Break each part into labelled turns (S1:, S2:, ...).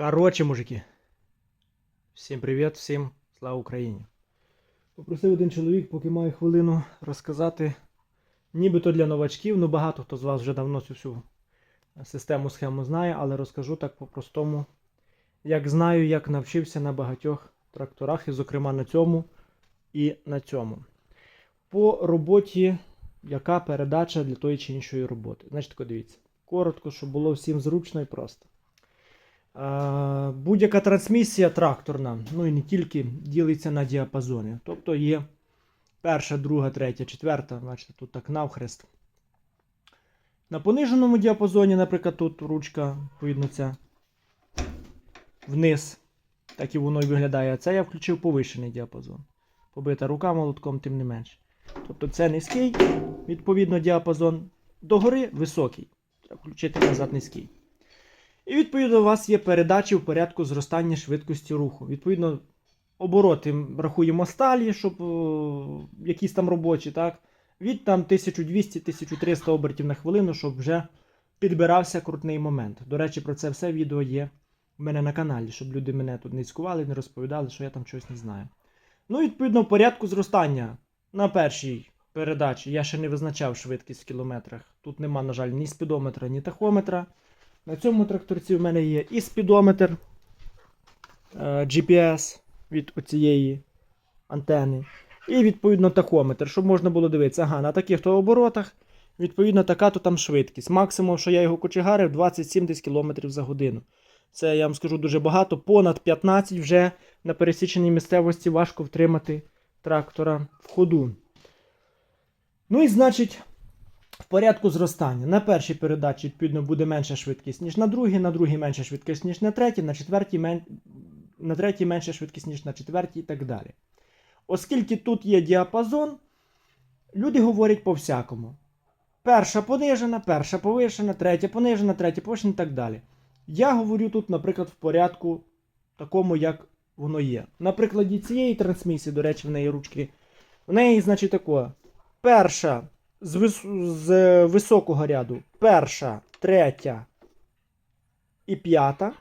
S1: Короче, мужики. Всім привіт, всім слава Україні. Попросив один чоловік, поки маю хвилину, розказати, нібито для новачків, ну багато хто з вас вже давно цю всю систему схему знає, але розкажу так по-простому, як знаю, як навчився на багатьох тракторах, і, зокрема, на цьому і на цьому. По роботі, яка передача для тої чи іншої роботи. Значить, дивіться. Коротко, щоб було всім зручно і просто. Будь-яка трансмісія тракторна, ну і не тільки, ділиться на діапазони. Тобто є перша, друга, третя, четверта, бачите, тут так навхрест. На пониженому діапазоні, наприклад, тут ручка, ця вниз, так і воно і виглядає. А це я включив повишений діапазон. Побита рука молотком, тим не менше. Тобто це низький, відповідно, діапазон. Догори високий. Треба включити назад низький. І відповідно у вас є передачі в порядку зростання швидкості руху. Відповідно, обороти рахуємо сталі, щоб о, якісь там робочі, так? Від там 1200-1300 обертів на хвилину, щоб вже підбирався крутний момент. До речі, про це все відео є в мене на каналі, щоб люди мене тут не цькували, не розповідали, що я там щось не знаю. Ну, відповідно, в порядку зростання на першій передачі я ще не визначав швидкість в кілометрах. Тут нема, на жаль, ні спідометра, ні тахометра. На цьому тракторці в мене є і спідометр е, GPS від оцієї антени. І відповідно тахометр, щоб можна було дивитися. Ага, на таких то оборотах, відповідно, така то там швидкість. Максимум, що я його кочегарив, 20-70 км за годину. Це я вам скажу дуже багато. Понад 15 вже на пересіченій місцевості важко втримати трактора в ходу. Ну і значить, в порядку зростання. На першій передачі, відповідно, буде менша швидкість, ніж на другій, на другій менша швидкість, ніж на третій, на четвертій, мен... на третій менша швидкість, ніж на четвертій і так далі. Оскільки тут є діапазон, люди говорять по-всякому. Перша понижена, перша повишена, третя понижена, третя повишена і так далі. Я говорю тут, наприклад, в порядку такому, як воно є. На прикладі цієї трансмісії, до речі, в неї ручки. В неї, значить, тако. Перша з, вис... з високого ряду. Перша, третя і п'ята.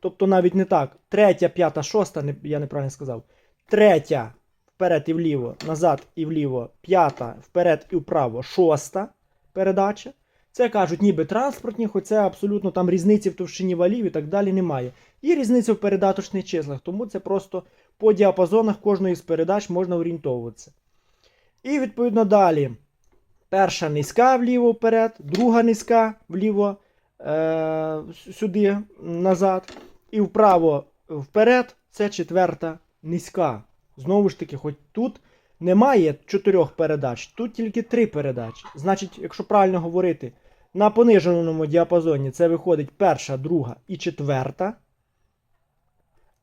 S1: Тобто навіть не так. Третя, п'ята, шоста, не, я неправильно сказав. Третя вперед і вліво, назад і вліво, п'ята, вперед і вправо, шоста передача. Це кажуть, ніби транспортні, хоча абсолютно там різниці в товщині валів і так далі немає. Є різниця в передаточних числах, тому це просто по діапазонах кожної з передач можна орієнтовуватися. І відповідно далі. Перша низька вліво вперед, друга низька вліво е, сюди назад. І вправо вперед це четверта низька. Знову ж таки, хоч тут немає чотирьох передач, тут тільки три передачі. Значить, якщо правильно говорити, на пониженому діапазоні це виходить перша, друга і четверта.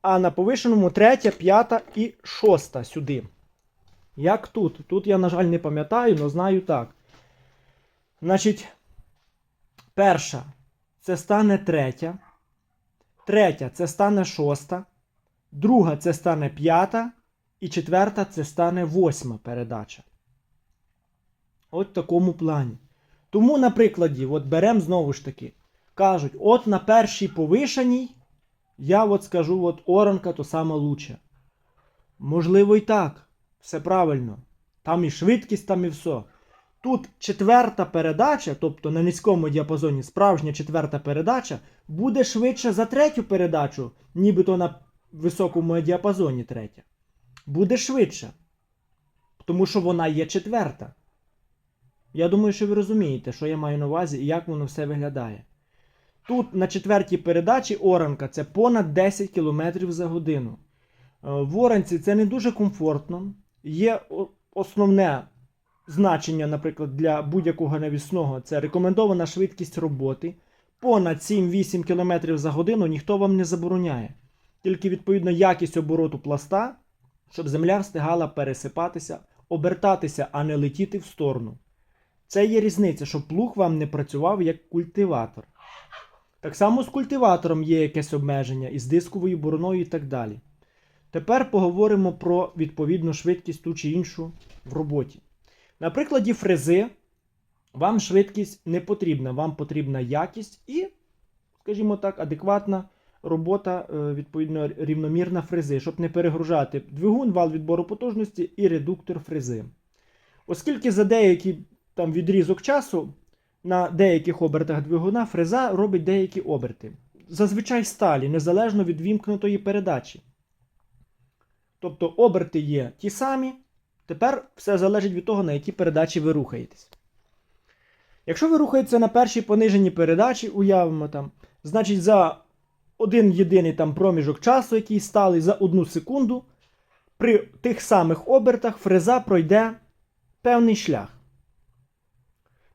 S1: А на повишеному третя, п'ята і шоста сюди. Як тут? Тут я, на жаль, не пам'ятаю, але знаю так. Значить, перша це стане третя. Третя це стане шоста. Друга це стане п'ята. І четверта це стане восьма передача. От в такому плані. Тому, на прикладі, от беремо знову ж таки. Кажуть, от на першій повишеній, я от скажу, от оранка то саме лучше. Можливо, і так. Все правильно. Там і швидкість, там і все. Тут четверта передача, тобто на низькому діапазоні справжня четверта передача, буде швидше за третю передачу, нібито на високому діапазоні третя. Буде швидше. Тому що вона є четверта. Я думаю, що ви розумієте, що я маю на увазі і як воно все виглядає. Тут на четвертій передачі оранка це понад 10 км за годину. Е, В оранці це не дуже комфортно. Є основне значення, наприклад, для будь-якого навісного це рекомендована швидкість роботи. Понад 7-8 км за годину ніхто вам не забороняє. Тільки відповідно якість обороту пласта, щоб земля встигала пересипатися, обертатися, а не летіти в сторону. Це є різниця, щоб плуг вам не працював як культиватор. Так само з культиватором є якесь обмеження, і з дисковою бороною і так далі. Тепер поговоримо про відповідну швидкість ту чи іншу в роботі. На прикладі фрези вам швидкість не потрібна, вам потрібна якість і, скажімо так, адекватна робота, е, відповідно, рівномірна фрези, щоб не перегружати двигун, вал відбору потужності і редуктор фрези. Оскільки за деякий там відрізок часу на деяких обертах двигуна фреза робить деякі оберти. Зазвичай сталі, незалежно від вімкнутої передачі. Тобто оберти є ті самі. Тепер все залежить від того, на якій передачі ви рухаєтесь. Якщо ви рухаєтеся на першій пониженій передачі, уявимо там, значить за один єдиний там проміжок часу, який сталий за одну секунду, при тих самих обертах фреза пройде певний шлях.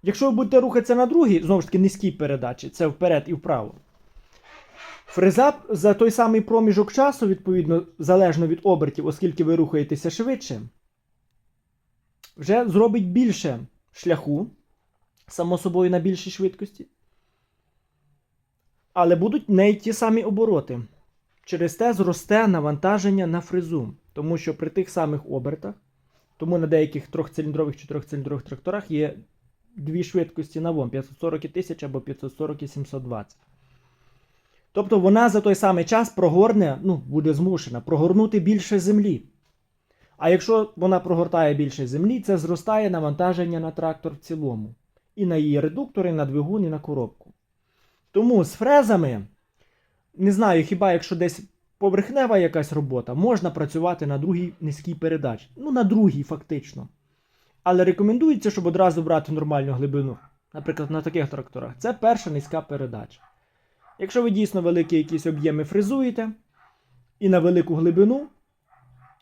S1: Якщо ви будете рухатися на другій, знову ж таки низькій передачі, це вперед і вправо. Фреза за той самий проміжок часу, відповідно, залежно від обертів, оскільки ви рухаєтеся швидше, вже зробить більше шляху, само собою на більшій швидкості. Але будуть не й ті самі обороти. Через те зросте навантаження на фрезу. Тому що при тих самих обертах, тому на деяких трьохциліндрових чи трьохциліндрових тракторах є дві швидкості на ВОМ 540 тисяч або 540 720. Тобто вона за той самий час прогорне, ну, буде змушена прогорнути більше землі. А якщо вона прогортає більше землі, це зростає навантаження на трактор в цілому. І на її редуктор, і на двигун, і на коробку. Тому з фрезами, не знаю, хіба якщо десь поверхнева якась робота, можна працювати на другій низькій передачі. Ну, на другій, фактично. Але рекомендується, щоб одразу брати нормальну глибину. Наприклад, на таких тракторах. Це перша низька передача. Якщо ви дійсно великі якісь об'єми фрезуєте і на велику глибину,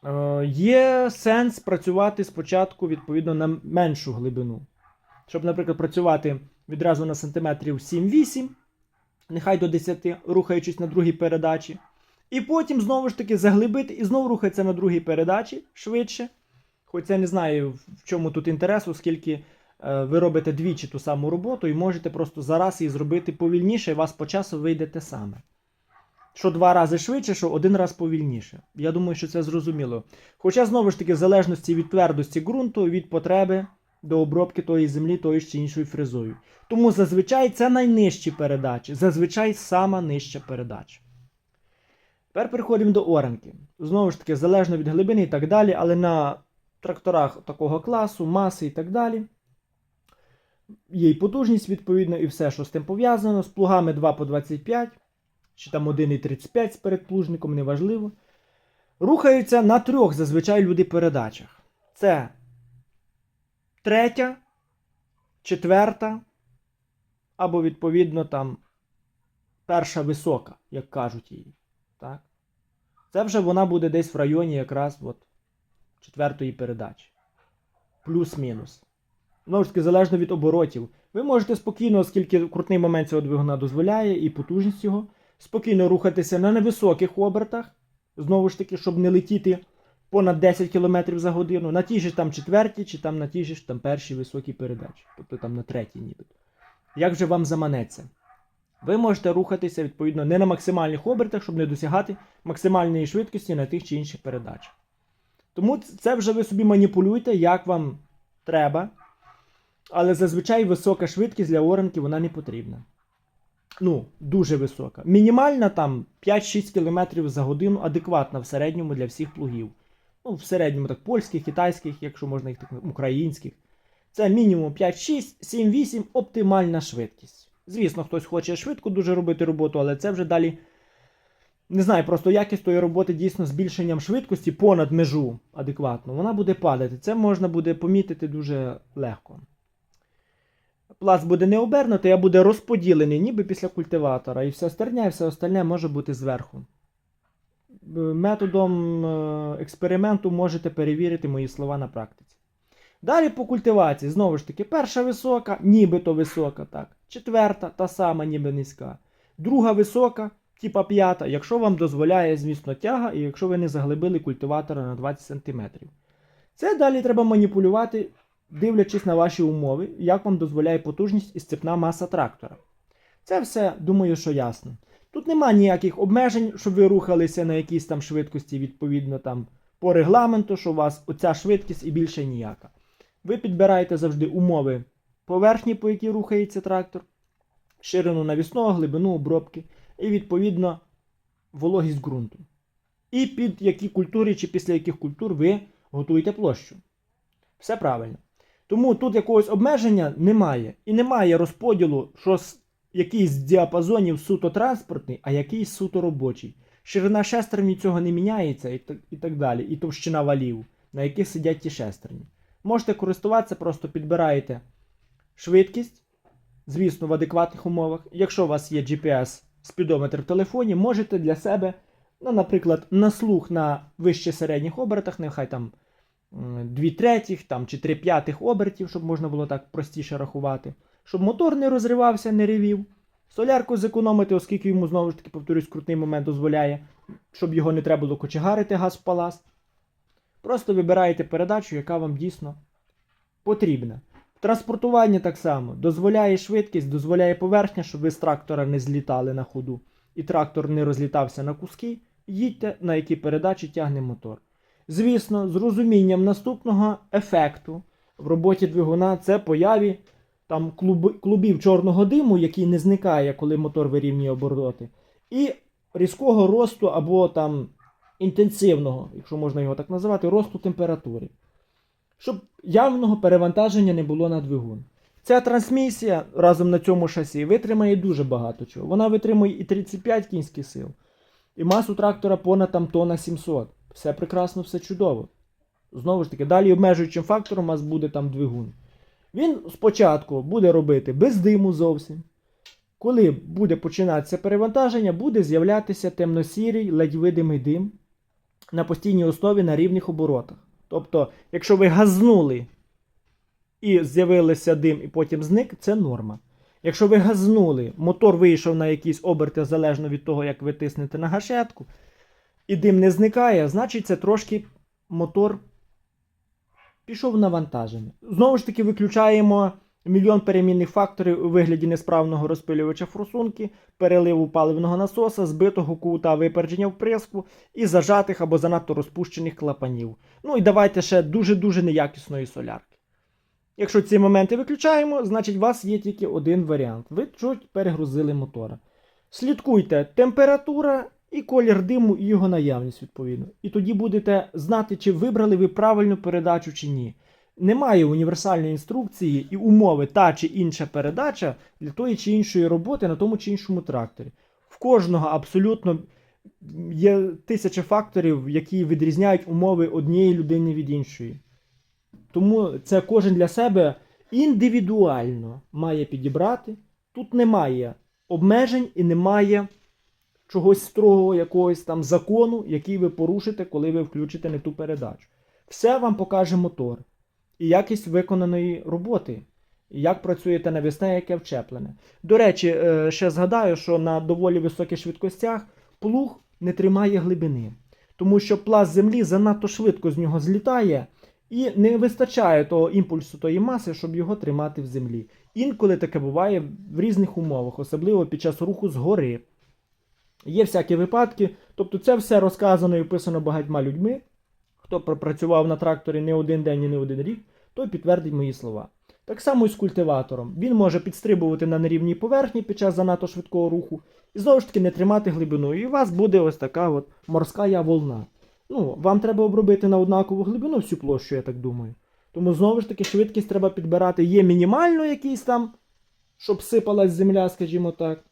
S1: е, є сенс працювати спочатку відповідно на меншу глибину. Щоб, наприклад, працювати відразу на сантиметрів 7-8, нехай до 10, рухаючись на другій передачі. І потім знову ж таки заглибити і знову рухатися на другій передачі швидше. Хоч я не знаю, в чому тут інтерес, оскільки ви робите двічі ту саму роботу і можете просто зараз її зробити повільніше, і вас по часу вийде те саме. Що два рази швидше, що один раз повільніше. Я думаю, що це зрозуміло. Хоча, знову ж таки, в залежності від твердості ґрунту, від потреби до обробки тої землі тою чи іншою фрезою. Тому зазвичай це найнижчі передачі, зазвичай сама нижча передача. Тепер переходимо до оранки. Знову ж таки, залежно від глибини і так далі, але на тракторах такого класу, маси і так далі. Є і потужність, відповідно, і все, що з тим пов'язано. З плугами 2 по 25, чи там 1,35 з передплужником, неважливо. Рухаються на трьох зазвичай люди передачах. Це третя, четверта, або, відповідно, там перша висока, як кажуть її. Так? Це вже вона буде десь в районі якраз от четвертої передачі. Плюс-мінус. Знову ж таки, залежно від оборотів. Ви можете спокійно, оскільки крутний момент цього двигуна дозволяє, і потужність його, спокійно рухатися на невисоких обертах. Знову ж таки, щоб не летіти понад 10 км за годину, на тій же там четвертій, чи там на тій же там першій високій передачі. Тобто там на третій нібито. Як же вам заманеться? Ви можете рухатися, відповідно, не на максимальних обертах, щоб не досягати максимальної швидкості на тих чи інших передачах. Тому це вже ви собі маніпулюєте, як вам треба. Але зазвичай висока швидкість для оранки вона не потрібна. Ну, дуже висока. Мінімальна там 5-6 км за годину адекватна в середньому для всіх плугів. Ну, в середньому так польських, китайських, якщо можна їх так українських. Це мінімум 5-6, 7-8 оптимальна швидкість. Звісно, хтось хоче швидко дуже робити роботу, але це вже далі. Не знаю, просто якість тої роботи дійсно збільшенням швидкості понад межу адекватно, вона буде падати. Це можна буде помітити дуже легко. Пласт буде не обернутий, а буде розподілений, ніби після культиватора. І все остальне, і все остальне може бути зверху. Е, Методом е, експерименту можете перевірити мої слова на практиці. Далі по культивації, знову ж таки, перша висока, нібито висока, так. Четверта, та сама, ніби низька. Друга висока, типа п'ята, якщо вам дозволяє, звісно, тяга, і якщо ви не заглибили культиватора на 20 см. Це далі треба маніпулювати, дивлячись на ваші умови, як вам дозволяє потужність і сцепна маса трактора. Це все, думаю, що ясно. Тут нема ніяких обмежень, щоб ви рухалися на якійсь там швидкості, відповідно там по регламенту, що у вас оця швидкість і більше ніяка. Ви підбираєте завжди умови поверхні, по якій рухається трактор. ширину навісного, глибину обробки і відповідно вологість ґрунту. І під які культури чи після яких культур ви готуєте площу. Все правильно. Тому тут якогось обмеження немає. І немає розподілу, що якийсь з діапазонів суто транспортний, а якийсь суто робочий. Ширина шестерні цього не міняється і так, і так далі. І товщина валів, на яких сидять ті шестерні. Можете користуватися, просто підбираєте швидкість, звісно, в адекватних умовах. Якщо у вас є GPS спідометр в телефоні, можете для себе, ну, наприклад, на слух на вище середніх обертах, нехай там 2 третіх там, чи 3 п'ятих обертів, щоб можна було так простіше рахувати, щоб мотор не розривався, не ревів. Солярку зекономити, оскільки йому знову ж таки, повторюсь, крутний момент дозволяє, щоб його не треба було кочегарити газ в палас. Просто вибираєте передачу, яка вам дійсно потрібна. Транспортування так само дозволяє швидкість, дозволяє поверхня, щоб ви з трактора не злітали на ходу і трактор не розлітався на куски. Їдьте, на які передачі тягне мотор. Звісно, з розумінням наступного ефекту в роботі двигуна це появі там клуб, клубів чорного диму, який не зникає, коли мотор вирівнює обороти, і різкого росту або там інтенсивного, якщо можна його так називати, росту температури. Щоб явного перевантаження не було на двигун. Ця трансмісія разом на цьому шасі витримає дуже багато чого. Вона витримує і 35 кінських сил, і масу трактора понад там тонна 700. Все прекрасно, все чудово. Знову ж таки, далі обмежуючим фактором у вас буде там двигун. Він спочатку буде робити без диму зовсім. Коли буде починатися перевантаження, буде з'являтися темно-сірий, ледь видимий дим на постійній основі на рівних оборотах. Тобто, якщо ви газнули і з'явився дим і потім зник, це норма. Якщо ви газнули, мотор вийшов на якісь оберти залежно від того, як ви тиснете на гашетку, і дим не зникає, значить це трошки мотор пішов навантаження. Знову ж таки, виключаємо мільйон перемінних факторів у вигляді несправного розпилювача форсунки, переливу паливного насоса, збитого кута випередження вприску і зажатих або занадто розпущених клапанів. Ну і давайте ще дуже-дуже неякісної солярки. Якщо ці моменти виключаємо, значить у вас є тільки один варіант. Ви чуть перегрузили мотора. Слідкуйте температура і колір диму і його наявність відповідно. І тоді будете знати, чи вибрали ви правильну передачу чи ні. Немає універсальної інструкції і умови та чи інша передача для тої чи іншої роботи на тому чи іншому тракторі. В кожного абсолютно є тисяча факторів, які відрізняють умови однієї людини від іншої. Тому це кожен для себе індивідуально має підібрати. Тут немає обмежень і немає чогось строгого якогось там закону, який ви порушите, коли ви включите не ту передачу. Все вам покаже мотор і якість виконаної роботи, як працює те навісне, яке вчеплене. До речі, е, ще згадаю, що на доволі високих швидкостях плуг не тримає глибини, тому що пласт землі занадто швидко з нього злітає. І не вистачає того імпульсу тої маси, щоб його тримати в землі. Інколи таке буває в різних умовах, особливо під час руху згори. Є всякі випадки, тобто це все розказано і описано багатьма людьми. Хто пропрацював на тракторі не один день і не один рік, той підтвердить мої слова. Так само і з культиватором. Він може підстрибувати на нерівній поверхні під час занадто швидкого руху і знову ж таки не тримати глибину. І у вас буде ось така от морська волна. Ну, вам треба обробити на однакову глибину всю площу, я так думаю. Тому знову ж таки швидкість треба підбирати. Є мінімально якийсь там, щоб сипалась земля, скажімо так.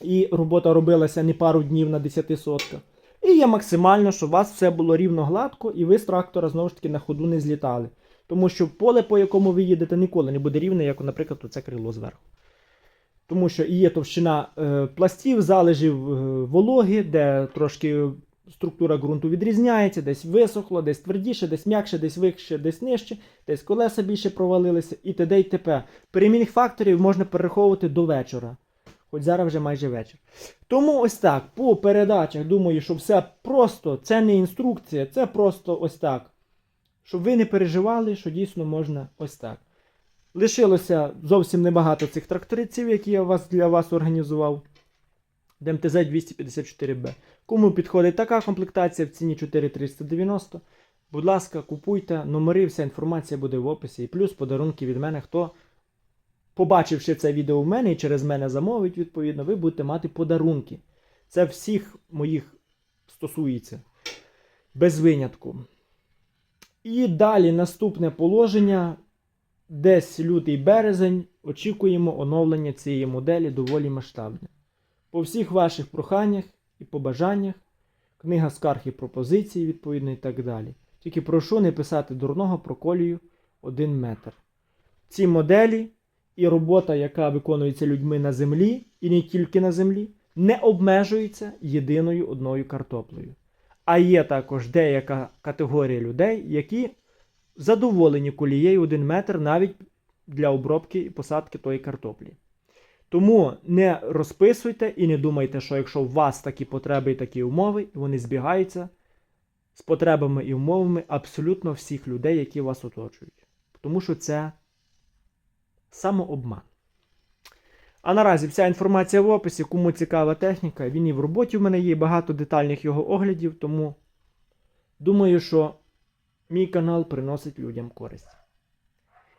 S1: І робота робилася не пару днів на 10 сотках. І є максимально, щоб у вас все було рівно гладко, і ви з трактора знову ж таки на ходу не злітали. Тому що поле, по якому ви їдете, ніколи не буде рівне, як, наприклад, оце крило зверху. Тому що і є товщина е, пластів, залежів е, вологи, де трошки структура ґрунту відрізняється, десь висохло, десь твердіше, десь м'якше, десь вище, десь нижче, десь колеса більше провалилися і т.д. і т.п. Перемінних факторів можна перераховувати до вечора. Хоч зараз вже майже вечір. Тому ось так, по передачах, думаю, що все просто, це не інструкція, це просто ось так. Щоб ви не переживали, що дійсно можна ось так. Лишилося зовсім небагато цих тракториців, які я вас, для вас організував. ДМТЗ 254Б. Кому підходить така комплектація в ціні 4390, будь ласка, купуйте, номери, вся інформація буде в описі. І плюс подарунки від мене, хто побачивши це відео в мене і через мене замовить, відповідно, ви будете мати подарунки. Це всіх моїх стосується. Без винятку. І далі наступне положення. Десь лютий березень очікуємо оновлення цієї моделі доволі масштабне. По всіх ваших проханнях і побажаннях, книга скарг і пропозицій, відповідно, і так далі. Тільки прошу не писати дурного про колію 1 метр. Ці моделі і робота, яка виконується людьми на землі, і не тільки на землі, не обмежується єдиною одною картоплею. А є також деяка категорія людей, які задоволені колією 1 метр навіть для обробки і посадки тої картоплі. Тому не розписуйте і не думайте, що якщо у вас такі потреби і такі умови, вони збігаються з потребами і умовами абсолютно всіх людей, які вас оточують. Тому що це самообман. А наразі вся інформація в описі, кому цікава техніка, він і в роботі в мене є багато детальних його оглядів, тому думаю, що мій канал приносить людям користь.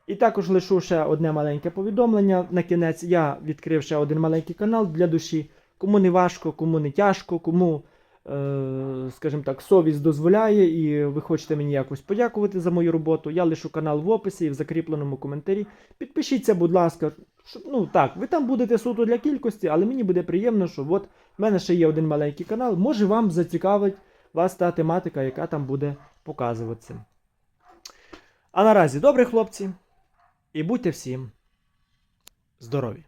S1: І також лишу ще одне маленьке повідомлення. На кінець я відкрив ще один маленький канал для душі. Кому не важко, кому не тяжко, кому, скажімо так, совість дозволяє, і ви хочете мені якось подякувати за мою роботу. Я лишу канал в описі і в закріпленому коментарі. Підпишіться, будь ласка. Щоб, ну так, ви там будете суто для кількості, але мені буде приємно, що от в мене ще є один маленький канал. Може вам зацікавить вас та тематика, яка там буде показуватися. А наразі добре, хлопці, і будьте всім здорові!